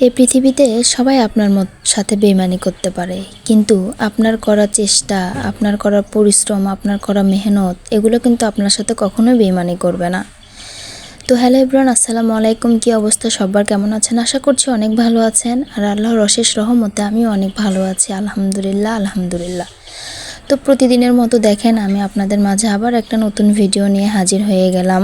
এই পৃথিবীতে সবাই আপনার সাথে বেইমানি করতে পারে। কিন্তু আপনার করা চেষ্টা, আপনার করা পরিশ্রম, আপনার করা মেহনত, এগুলো কিন্তু আপনার সাথে কখনোই বেইমানি করবে না। তো হ্যালো ইব্রান আসসালামু আলাইকুম। কি অবস্থা? সবার কেমন আছেন? আশা করছি অনেক ভালো আছেন। আর আল্লাহর অশেষ রহমতে আমি অনেক ভালো আছি। আলহামদুলিল্লাহ আলহামদুলিল্লাহ। তো প্রতিদিনের মতো দেখেন, আমি আপনাদের মাঝে আবার একটা নতুন ভিডিও নিয়ে হাজির হয়ে গেলাম।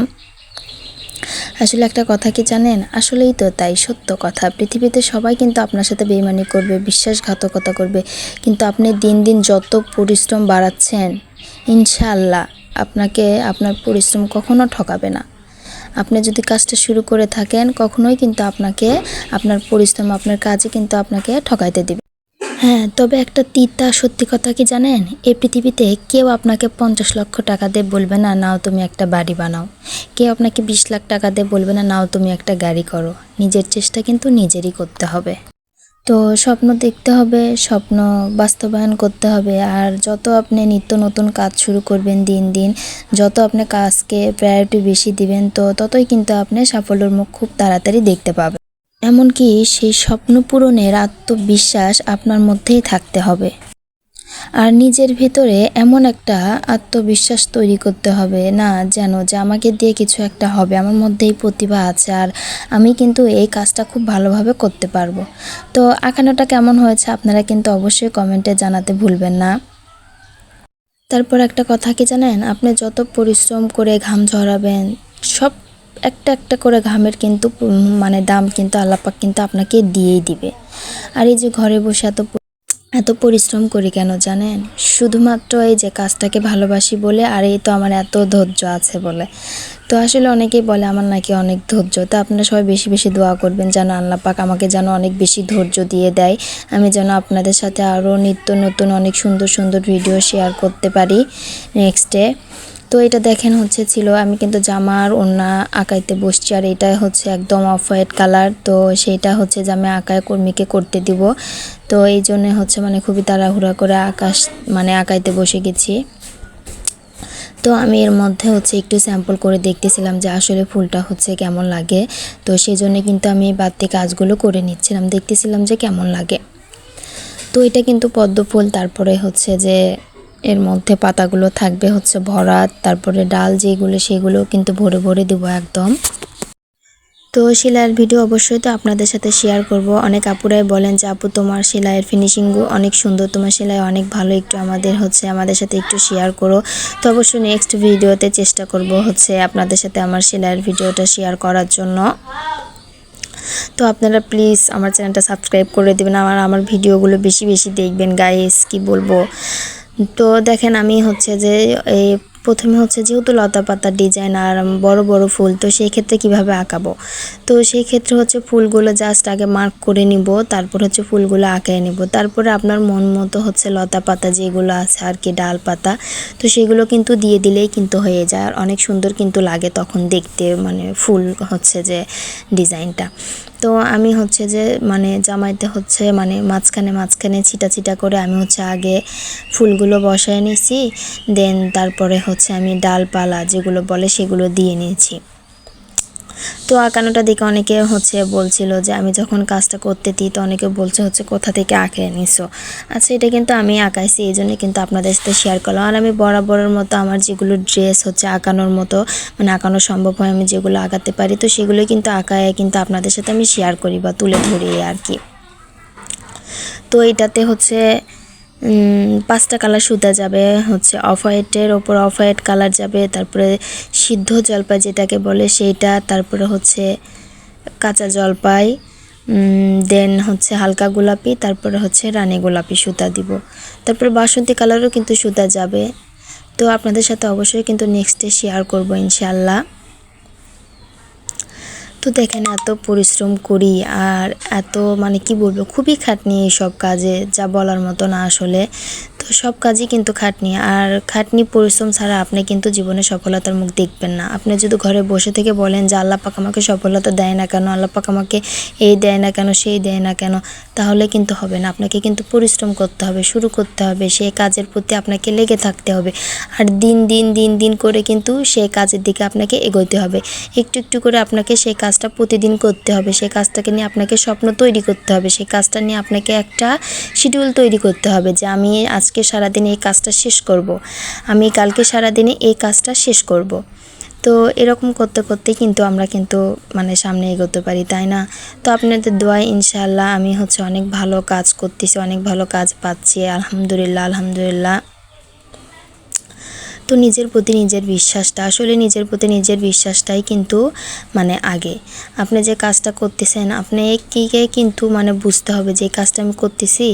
আসলে একটা কথা কি জানেন? আসলেই তো তাই, সত্য কথা। পৃথিবীতে সবাই কিন্তু আপনার সাথে বেইমানি করবে, বিশ্বাসঘাতকতা করবে। কিন্তু আপনি দিন দিন যত পরিশ্রম বাড়াচ্ছেন, ইনশাআল্লাহ আপনাকে, আপনার পরিশ্রম কখনো ঠকাবে না। আপনি যদি কাজটা শুরু করে থাকেন, কখনোই কিন্তু আপনাকে, আপনার পরিশ্রম, আপনার কাজে কিন্তু আপনাকে ঠকাইতে দিবে। হ্যাঁ তবে একটা তিতা সত্যি কথা কি জানেন? এই পৃথিবীতে কেউ আপনাকে পঞ্চাশ লক্ষ টাকা দিয়ে বলবে না, নাও তুমি একটা বাড়ি বানাও। কেউ আপনাকে বিশ লাখ টাকা দিয়ে বলবে না, নাও তুমি একটা গাড়ি করো। নিজের চেষ্টা কিন্তু নিজেরই করতে হবে। তো স্বপ্ন দেখতে হবে, স্বপ্ন বাস্তবায়ন করতে হবে, আর যত আপনি নিত্য নতুন কাজ শুরু করবেন দিন দিন, যত আপনি কাজকে প্রায়োরিটি বেশি দিবেন, তো ততই কিন্তু আপনি সাফল্যের মুখ খুব তাড়াতাড়ি দেখতে পাবেন। এমনকি সেই স্বপ্ন পূরণের আত্মবিশ্বাস আপনার মধ্যেই থাকতে হবে। আর নিজের ভিতরে এমন একটা আত্মবিশ্বাস তৈরি করতে হবে, না, যেন যে আমাকে দিয়ে কিছু একটা হবে, আমার মধ্যেই প্রতিভা আছে আর আমি কিন্তু এই কাজটা খুব ভালোভাবে করতে পারব। তো আঁকানোটা কেমন হয়েছে আপনারা কিন্তু অবশ্যই কমেন্টে জানাতে ভুলবেন না। তারপর একটা কথা কি জানেন? আপনি যত পরিশ্রম করে ঘাম ঝরাবেন, সব একটা একটা করে ঘামের কিন্তু মানে দাম কিন্তু আল্লাপাক কিন্তু আপনাকে দিয়েই দিবে। আর এই যে ঘরে বসে এত এত পরিশ্রম করি কেন জানেন? শুধুমাত্র এই যে কাজটাকে ভালোবাসি বলে, আর এই তো আমার এত ধৈর্য আছে বলে। তো আসলে অনেকেই বলে, আমার নাকি অনেক ধৈর্য। তো আপনারা সবাই বেশি বেশি দোয়া করবেন, যেন আল্লাহ পাক আমাকে যেন অনেক বেশি ধৈর্য দিয়ে দেয়। আমি যেন আপনাদের সাথে আরও নিত্য নতুন, অনেক সুন্দর সুন্দর ভিডিও শেয়ার করতে পারি নেক্সটে তো এটা দেখেন হচ্ছে ছিল, আমি কিন্তু জামার ওড়না আঁকাইতে বসছি, আর এটা হচ্ছে একদম অফ হোয়াইট কালার তো সেইটা হচ্ছে যে আমি আঁকায় কর্মীকে করতে দিব। তো এই জন্যে হচ্ছে মানে খুবই তাড়াহুড়া করে আকাশ মানে আঁকাইতে বসে গেছি। তো আমি এর মধ্যে হচ্ছে একটু স্যাম্পল করে দেখতেছিলাম যে আসলে ফুলটা হচ্ছে কেমন লাগে। তো সেই জন্য কিন্তু আমি বাড়তি কাজগুলো করে নিচ্ছিলাম, দেখতেছিলাম যে কেমন লাগে। তো এটা কিন্তু পদ্ম ফুল, তারপরে হচ্ছে যে এর মধ্যে পাতাগুলো থাকবে হচ্ছে ভরা তারপরে ডাল যেগুলো, সেগুলো কিন্তু ভরে ভরে দেবো একদম। তো সেলাইয়ের ভিডিও অবশ্যই তো আপনাদের সাথে শেয়ার করব। অনেক আপুরাই বলেন যে, আপু, তোমার সেলাইয়ের ফিনিশিং অনেক সুন্দর, তোমার সেলাই অনেক ভালো, একটু আমাদের হচ্ছে, আমাদের সাথে একটু শেয়ার করো। তো অবশ্যই নেক্সট ভিডিওতে চেষ্টা করব হচ্ছে আপনাদের সাথে আমার সেলাইয়ের ভিডিওটা শেয়ার করার জন্য। তো আপনারা প্লিজ আমার চ্যানেলটা সাবস্ক্রাইব করে দেবেন আমার আমার ভিডিওগুলো বেশি বেশি দেখবেন গাইস কি বলব? তো দেখেন আমি হচ্ছে যে, এই প্রথমে হচ্ছে যেহেতু লতা পাতার ডিজাইন আর বড় বড় ফুল, তো সেই ক্ষেত্রে কীভাবে আঁকাবো? তো সেই ক্ষেত্রে হচ্ছে ফুলগুলো জাস্ট আগে মার্ক করে নিব, তারপর হচ্ছে ফুলগুলো আঁকিয়ে নিব। তারপরে আপনার মন মতো হচ্ছে লতা পাতা যেগুলো আছে আর কি, ডাল পাতা, তো সেগুলো কিন্তু দিয়ে দিলেই কিন্তু হয়ে যায়। আর অনেক সুন্দর কিন্তু লাগে তখন দেখতে মানে ফুল হচ্ছে যে ডিজাইনটা তো আমি হচ্ছে যে মানে জামাইতে হচ্ছে মানে মাঝখানে মাঝখানে ছিটা ছিটা করে আমি হচ্ছে আগে ফুলগুলো বসায় নিয়েছি দেন তারপরে হচ্ছে আমি ডালপালা যেগুলো বলে সেগুলো দিয়ে নিয়েছি। তো আঁকানোটা দেখে অনেকে হচ্ছে বলছিল যে আমি যখন কাজটা করতে দিই, তো অনেকে বলছে হচ্ছে, কোথা থেকে আঁকে নিছো? আচ্ছা এটা কিন্তু আমি আঁকাইছি, এই জন্য কিন্তু আপনাদের সাথে শেয়ার করলাম। আর আমি বরাবরের মতো আমার যেগুলো ড্রেস হচ্ছে, আঁকানোর মতো মানে আঁকানো সম্ভব হয়, আমি যেগুলো আঁকাতে পারি, তো সেগুলো কিন্তু আঁকায় কিন্তু আপনাদের সাথে আমি শেয়ার করি বা তুলে ধরি আর কি। তো এটাতে হচ্ছে পাঁচটা কালার সুতা যাবে, হচ্ছে অফ হোয়াইটের ওপর অফ হোয়াইট কালার যাবে, তারপরে সিদ্ধ জলপাই যেটাকে বলে সেইটা, তারপরে হচ্ছে কাঁচা জলপাই দেন হচ্ছে হালকা গোলাপি, তারপরে হচ্ছে রানী গোলাপি সুতা দিব। তারপরে বাসন্তী কালারও কিন্তু সুতা যাবে। তো আপনাদের সাথে অবশ্যই কিন্তু নেক্সটে শেয়ার করব ইনশাল্লাহ তো দেখেন এত পরিশ্রম করি আর এত মানে কি বলব, খুবই খাটনি এইসব কাজে, যা বলার মতো না আসলে। তো সব কাজই কিন্তু খাটনি। আর খাটনি পরিশ্রম ছাড়া আপনি কিন্তু জীবনে সফলতার মুখ দেখবেন না। আপনি যদি ঘরে বসে থেকে বলেন যে, আল্লাহ পাক আমাকে সফলতা দেয় না কেন? আল্লাহ পাক আমাকে এই দেয় না কেন? সেই দেয় না কেন? তাহলে কিন্তু হবে না আপনাকে কিন্তু পরিশ্রম করতে হবে, শুরু করতে হবে সেই কাজের প্রতি আপনাকে লেগে থাকতে হবে আর দিন দিন দিন দিন করে কিন্তু সেই কাজের দিকে আপনাকে এগোতে হবে একটু একটু করে আপনাকে সেই কাজটা প্রতিদিন করতে হবে সেই কাজটাকে নিয়ে আপনাকে স্বপ্ন তৈরি করতে হবে সেই কাজটা নিয়ে আপনাকে একটা শিডিউল তৈরি করতে হবে যে, আমি আজকে সারাদিনে এই কাজটা শেষ করব। আমি কালকে সারাদিনে এই কাজটা শেষ করব। তো এরকম করতে করতে কিন্তু আমরা কিন্তু মানে সামনে এগোতে পারি, তাই না? তো আপনাদের দোয়ায় ইনশাল্লাহ আমি হচ্ছে অনেক ভালো কাজ করতেছি, অনেক ভালো কাজ পাচ্ছি, আলহামদুলিল্লাহ আলহামদুলিল্লাহ। তো নিজের প্রতি নিজের বিশ্বাসটা, আসলে নিজের প্রতি নিজের বিশ্বাসটাই কিন্তু মানে আগে। আপনি যে কাজটা করতেছেন আপনাকে কিন্তু মানে বুঝতে হবে যে কাজটা আমি করতেছি,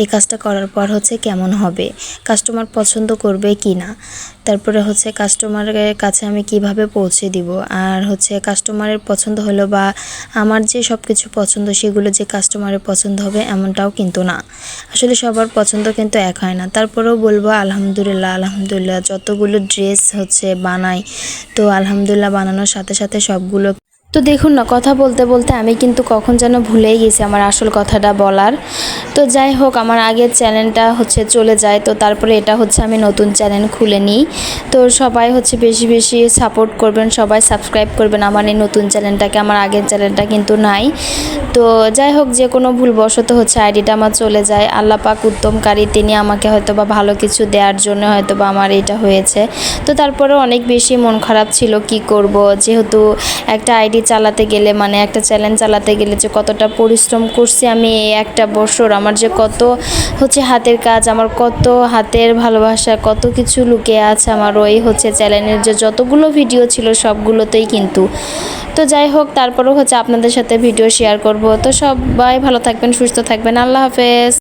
এই কাজটা করার পর হচ্ছে কেমন হবে, কাস্টমার পছন্দ করবে কি না। তারপরে হচ্ছে কাস্টমারের কাছে আমি কীভাবে পৌঁছে দিব? আর হচ্ছে কাস্টমারের পছন্দ হলো বা আমার যে সব কিছু পছন্দ, সেগুলো যে কাস্টমারের পছন্দ হবে এমনটাও কিন্তু না। আসলে সবার পছন্দ কিন্তু এক হয় না। তারপরেও বলব, আলহামদুলিল্লাহ আলহামদুলিল্লাহ, যতগুলো ড্রেস হচ্ছে বানাই, তো আলহামদুলিল্লাহ বানানোর সাথে সাথে সবগুলো তো দেখুন না, কথা বলতে বলতে আমি কিন্তু কখন যেন ভুলেই গেছি আমার আসল কথাটা বলার। তো যাই হোক, আমার আগের চ্যানেলটা হচ্ছে চলে যায়, তো তারপরে এটা হচ্ছে আমি নতুন চ্যানেল খুলে নিই। তো সবাই হচ্ছে বেশি বেশি সাপোর্ট করবেন, সবাই সাবস্ক্রাইব করবেন আমার এই নতুন চ্যানেলটাকে, আমার আগের চ্যানেলটা কিন্তু নাই। তো যাই হোক, যে কোনো ভুলবশত হচ্ছে আইডিটা আমার চলে যায়। আল্লাহ পাক উত্তমকারী, তিনি আমাকে হয়তো বা ভালো কিছু দেওয়ার জন্য হয়তো বা আমার এটা হয়েছে। তো তারপরে অনেক বেশি মন খারাপ ছিল, কি করব? যেহেতু একটা আইডি চালাতে গেলে মানে একটা চ্যালেঞ্জ চালাতে গেলে যে কতটা পরিশ্রম করছি আমি এই একটা বছর, আমার যে কত হচ্ছে হাতের কাজ, আমার কত হাতের ভালোবাসা, কত কিছু লুকিয়ে আছে আমার ওই হচ্ছে চ্যানেলের যে যতগুলো ভিডিও ছিল সবগুলোতেই কিন্তু। তো যাই হোক, তারপরেও হচ্ছে আপনাদের সাথে ভিডিও শেয়ার করব। তো সবাই ভালো থাকবেন, সুস্থ থাকবেন। আল্লাহ হাফেজ।